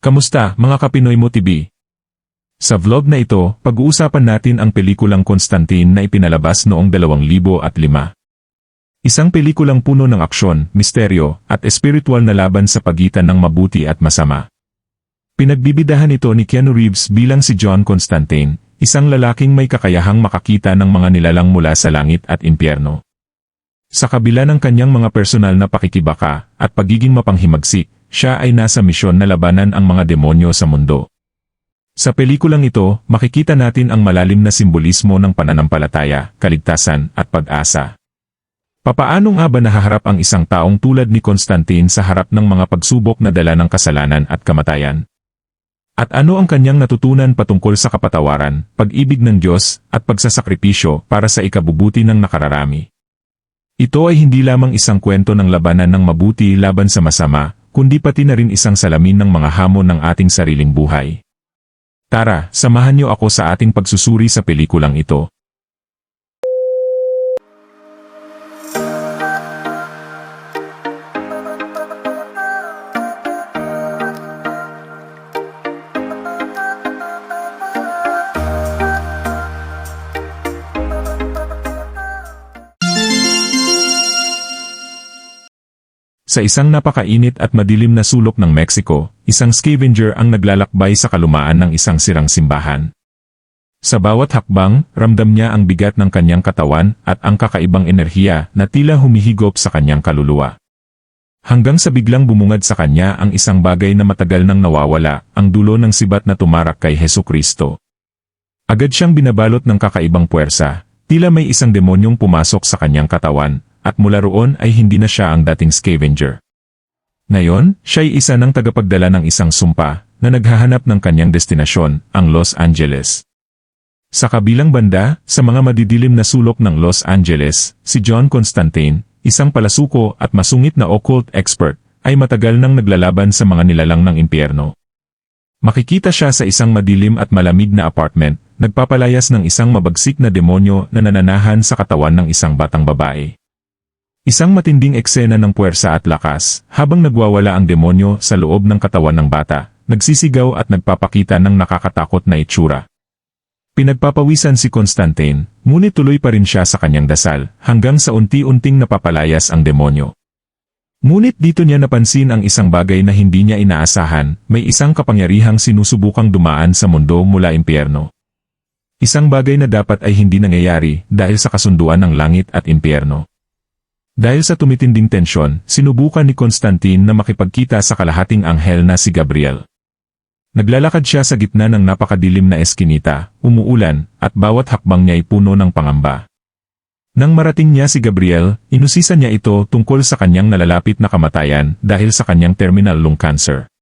Kamusta, mga Kapinoy Mo TV? Sa vlog na ito, pag-uusapan natin ang pelikulang Constantine na ipinalabas noong 2005. Isang pelikulang puno ng aksyon, misteryo, at espiritual na laban sa pagitan ng mabuti at masama. Pinagbibidahan ito ni Keanu Reeves bilang si John Constantine, isang lalaking may kakayahang makakita ng mga nilalang mula sa langit at impyerno. Sa kabila ng kanyang mga personal na pakikibaka at pagiging mapanghimagsik, siya ay nasa misyon na labanan ang mga demonyo sa mundo. Sa pelikulang ito, makikita natin ang malalim na simbolismo ng pananampalataya, kaligtasan, at pag-asa. Papaano nga ba nahaharap ang isang taong tulad ni Constantine sa harap ng mga pagsubok na dala ng kasalanan at kamatayan? At ano ang kanyang natutunan patungkol sa kapatawaran, pag-ibig ng Diyos, at pagsasakripisyo para sa ikabubuti ng nakararami? Ito ay hindi lamang isang kwento ng labanan ng mabuti laban sa masama, kundi pati na rin isang salamin ng mga hamon ng ating sariling buhay. Tara, samahan niyo ako sa ating pagsusuri sa pelikulang ito. Sa isang napakainit at madilim na sulok ng Mexico, isang scavenger ang naglalakbay sa kalumaan ng isang sirang simbahan. Sa bawat hakbang, ramdam niya ang bigat ng kanyang katawan at ang kakaibang enerhiya na tila humihigop sa kanyang kaluluwa. Hanggang sa biglang bumungad sa kanya ang isang bagay na matagal nang nawawala, ang dulo ng sibat na tumarak kay Heso Kristo. Agad siyang binabalot ng kakaibang puwersa, tila may isang demonyong pumasok sa kanyang katawan, at mula roon ay hindi na siya ang dating scavenger. Ngayon, siya'y isa ng tagapagdala ng isang sumpa na naghahanap ng kanyang destinasyon, ang Los Angeles. Sa kabilang banda, sa mga madidilim na sulok ng Los Angeles, si John Constantine, isang palasuko at masungit na occult expert, ay matagal nang naglalaban sa mga nilalang ng impyerno. Makikita siya sa isang madilim at malamig na apartment, nagpapalayas ng isang mabagsik na demonyo na nananahan sa katawan ng isang batang babae. Isang matinding eksena ng puwersa at lakas, habang nagwawala ang demonyo sa loob ng katawan ng bata, nagsisigaw at nagpapakita ng nakakatakot na itsura. Pinagpapawisan si Constantine, ngunit tuloy pa rin siya sa kanyang dasal, hanggang sa unti-unting napapalayas ang demonyo. Ngunit dito niya napansin ang isang bagay na hindi niya inaasahan, may isang kapangyarihang sinusubukang dumaan sa mundo mula impyerno. Isang bagay na dapat ay hindi nangyayari dahil sa kasunduan ng langit at impyerno. Dahil sa tumitinding tensyon, sinubukan ni Constantine na makipagkita sa kalahating anghel na si Gabriel. Naglalakad siya sa gitna ng napakadilim na eskinita, umuulan, at bawat hakbang niya ay puno ng pangamba. Nang marating niya si Gabriel, inusisan niya ito tungkol sa kanyang nalalapit na kamatayan dahil sa kanyang terminal lung cancer.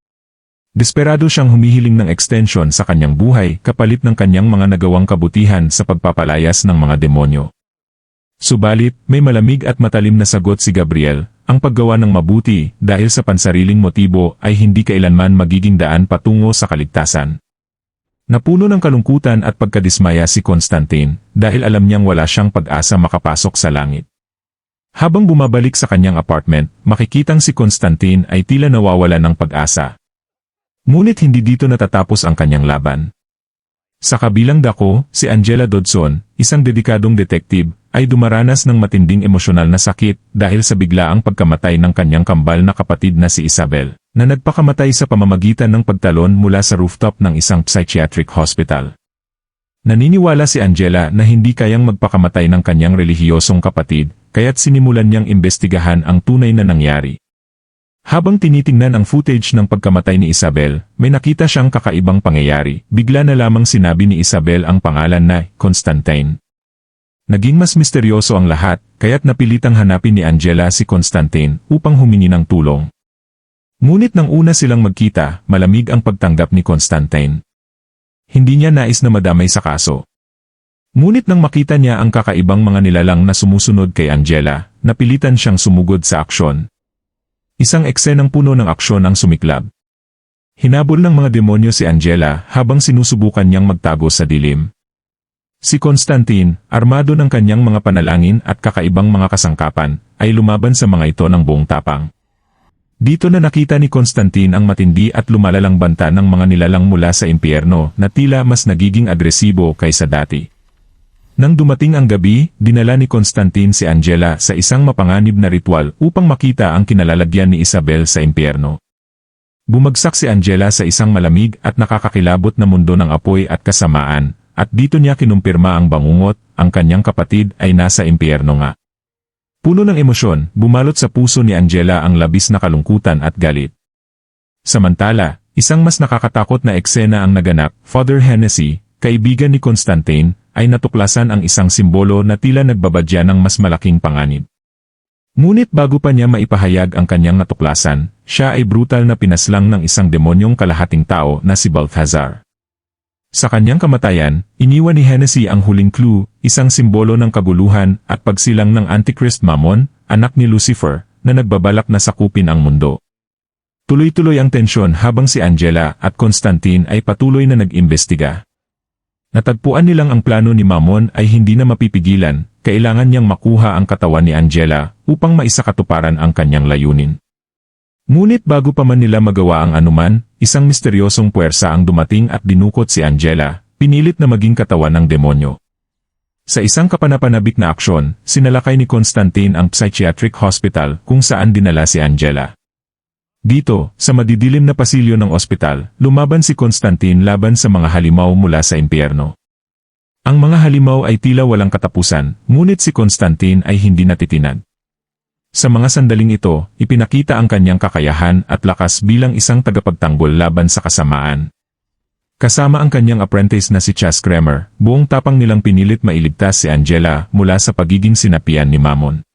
Desperado siyang humihiling ng extension sa kanyang buhay kapalit ng kanyang mga nagawang kabutihan sa pagpapalayas ng mga demonyo. Subalit, may malamig at matalim na sagot si Gabriel, ang paggawa ng mabuti dahil sa pansariling motibo ay hindi kailanman magiging daan patungo sa kaligtasan. Napuno ng kalungkutan at pagkadismaya si Constantine dahil alam niyang wala siyang pag-asa makapasok sa langit. Habang bumabalik sa kanyang apartment, makikitang si Constantine ay tila nawawala ng pag-asa. Ngunit hindi dito natatapos ang kanyang laban. Sa kabilang dako, si Angela Dodson, isang dedikadong detective, ay dumaranas ng matinding emosyonal na sakit dahil sa biglaang pagkamatay ng kanyang kambal na kapatid na si Isabel, na nagpakamatay sa pamamagitan ng pagtalon mula sa rooftop ng isang psychiatric hospital. Naniniwala si Angela na hindi kayang magpakamatay ng kanyang relihiyosong kapatid, kaya't sinimulan niyang imbestigahan ang tunay na nangyari. Habang tinitingnan ang footage ng pagkamatay ni Isabel, may nakita siyang kakaibang pangyayari. Bigla na lamang sinabi ni Isabel ang pangalan na Constantine. Naging mas misteryoso ang lahat, kaya't napilitang hanapin ni Angela si Constantine upang humingi ng tulong. Ngunit nang una silang magkita, malamig ang pagtanggap ni Constantine. Hindi niya nais na madamay sa kaso. Ngunit nang makita niya ang kakaibang mga nilalang na sumusunod kay Angela, napilitan siyang sumugod sa aksyon. Isang eksenang puno ng aksyon ang sumiklab. Hinabol ng mga demonyo si Angela habang sinusubukan niyang magtago sa dilim. Si Constantine, armado ng kanyang mga panalangin at kakaibang mga kasangkapan, ay lumaban sa mga ito ng buong tapang. Dito na nakita ni Constantine ang matindi at lumalalang banta ng mga nilalang mula sa impyerno na tila mas nagiging agresibo kaysa dati. Nang dumating ang gabi, dinala ni Constantine si Angela sa isang mapanganib na ritual upang makita ang kinalalagyan ni Isabel sa impyerno. Bumagsak si Angela sa isang malamig at nakakakilabot na mundo ng apoy at kasamaan, at dito niya kinumpirma ang bangungot, ang kanyang kapatid ay nasa impyerno nga. Puno ng emosyon, bumalot sa puso ni Angela ang labis na kalungkutan at galit. Samantala, isang mas nakakatakot na eksena ang naganap, Father Hennessy, kaibigan ni Constantine, ay natuklasan ang isang simbolo na tila nagbabadya ng mas malaking panganib. Ngunit bago pa niya maipahayag ang kanyang natuklasan, siya ay brutal na pinaslang ng isang demonyong kalahating tao na si Balthazar. Sa kanyang kamatayan, iniwan ni Hennessy ang huling clue, isang simbolo ng kaguluhan at pagsilang ng Antichrist Mammon, anak ni Lucifer, na nagbabalak na sakupin ang mundo. Tuloy-tuloy ang tensyon habang si Angela at Constantine ay patuloy na nag-imbestiga. Natagpuan nilang ang plano ni Mammon ay hindi na mapipigilan, kailangan niyang makuha ang katawan ni Angela upang maisakatuparan ang kanyang layunin. Ngunit bago pa man nila magawa ang anuman, isang misteryosong puwersa ang dumating at dinukot si Angela, pinilit na maging katawan ng demonyo. Sa isang kapanapanabik na aksyon, sinalakay ni Constantine ang psychiatric hospital kung saan dinala si Angela. Dito, sa madidilim na pasilyo ng ospital, lumaban si Constantine laban sa mga halimaw mula sa impyerno. Ang mga halimaw ay tila walang katapusan, ngunit si Constantine ay hindi natitinag. Sa mga sandaling ito, ipinakita ang kanyang kakayahan at lakas bilang isang tagapagtanggol laban sa kasamaan. Kasama ang kanyang apprentice na si Chas Kremer, buong tapang nilang pinilit mailigtas si Angela mula sa pagiging sinapian ni Mamon.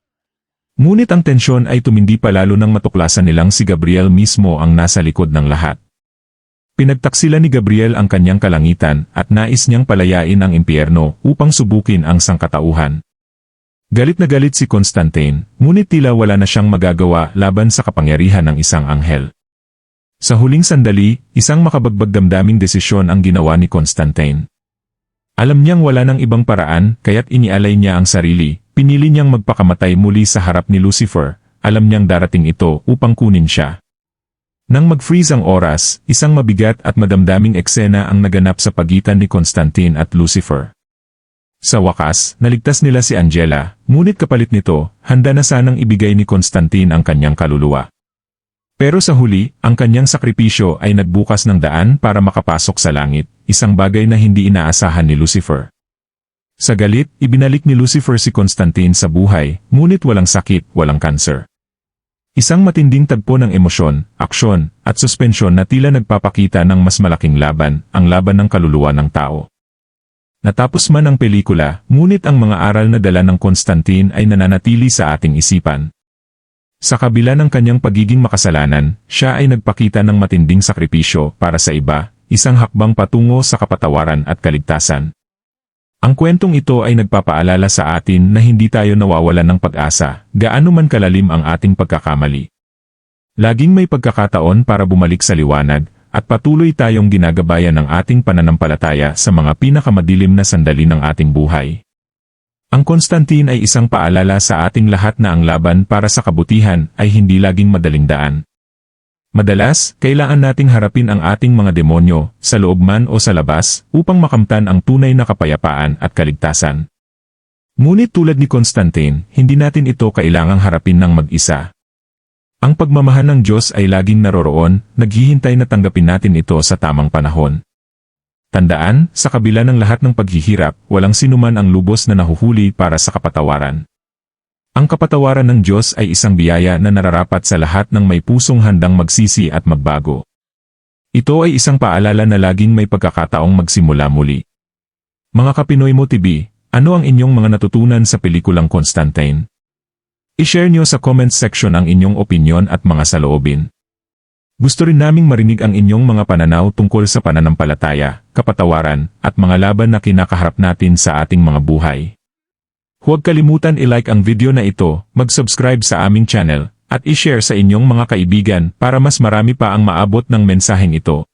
Ngunit ang tensyon ay tumindi pa lalo nang matuklasan nilang si Gabriel mismo ang nasa likod ng lahat. Pinagtaksila ni Gabriel ang kanyang kalangitan at nais niyang palayain ang impyerno upang subukin ang sangkatauhan. Galit na galit si Constantine, ngunit tila wala na siyang magagawa laban sa kapangyarihan ng isang anghel. Sa huling sandali, isang makabagbag damdaming desisyon ang ginawa ni Constantine. Alam niyang wala ng ibang paraan, kaya't inialay niya ang sarili, pinili niyang magpakamatay muli sa harap ni Lucifer, alam niyang darating ito upang kunin siya. Nang mag-freeze ang oras, isang mabigat at madamdaming eksena ang naganap sa pagitan ni Constantine at Lucifer. Sa wakas, naligtas nila si Angela, ngunit kapalit nito, handa na sanang ibigay ni Constantine ang kanyang kaluluwa. Pero sa huli, ang kanyang sakripisyo ay nagbukas ng daan para makapasok sa langit, isang bagay na hindi inaasahan ni Lucifer. Sa galit, ibinalik ni Lucifer si Constantine sa buhay, ngunit walang sakit, walang kanser. Isang matinding tagpo ng emosyon, aksyon, at suspensyon na tila nagpapakita ng mas malaking laban, ang laban ng kaluluwa ng tao. Natapos man ang pelikula, ngunit ang mga aral na dala ng Constantine ay nananatili sa ating isipan. Sa kabila ng kanyang pagiging makasalanan, siya ay nagpakita ng matinding sakripisyo para sa iba, isang hakbang patungo sa kapatawaran at kaligtasan. Ang kwentong ito ay nagpapaalala sa atin na hindi tayo nawawalan ng pag-asa, gaano man kalalim ang ating pagkakamali. Laging may pagkakataon para bumalik sa liwanag, at patuloy tayong ginagabayan ng ating pananampalataya sa mga pinakamadilim na sandali ng ating buhay. Ang Constantine ay isang paalala sa ating lahat na ang laban para sa kabutihan ay hindi laging madaling daan. Madalas, kailangan nating harapin ang ating mga demonyo, sa loob man o sa labas, upang makamtan ang tunay na kapayapaan at kaligtasan. Ngunit tulad ni Constantine, hindi natin ito kailangang harapin ng mag-isa. Ang pagmamahal ng Diyos ay laging naroroon, naghihintay na tanggapin natin ito sa tamang panahon. Tandaan, sa kabila ng lahat ng paghihirap, walang sinuman ang lubos na nahuhuli para sa kapatawaran. Ang kapatawaran ng Diyos ay isang biyaya na nararapat sa lahat ng may pusong handang magsisi at magbago. Ito ay isang paalala na laging may pagkakataong magsimula muli. Mga Kapinoy mo TV, ano ang inyong mga natutunan sa pelikulang Constantine? I-share nyo sa comment section ang inyong opinyon at mga saloobin. Gusto rin naming marinig ang inyong mga pananaw tungkol sa pananampalataya, kapatawaran, at mga laban na kinakaharap natin sa ating mga buhay. Huwag kalimutan i-like ang video na ito, mag-subscribe sa aming channel, at i-share sa inyong mga kaibigan para mas marami pa ang maabot ng mensaheng ito.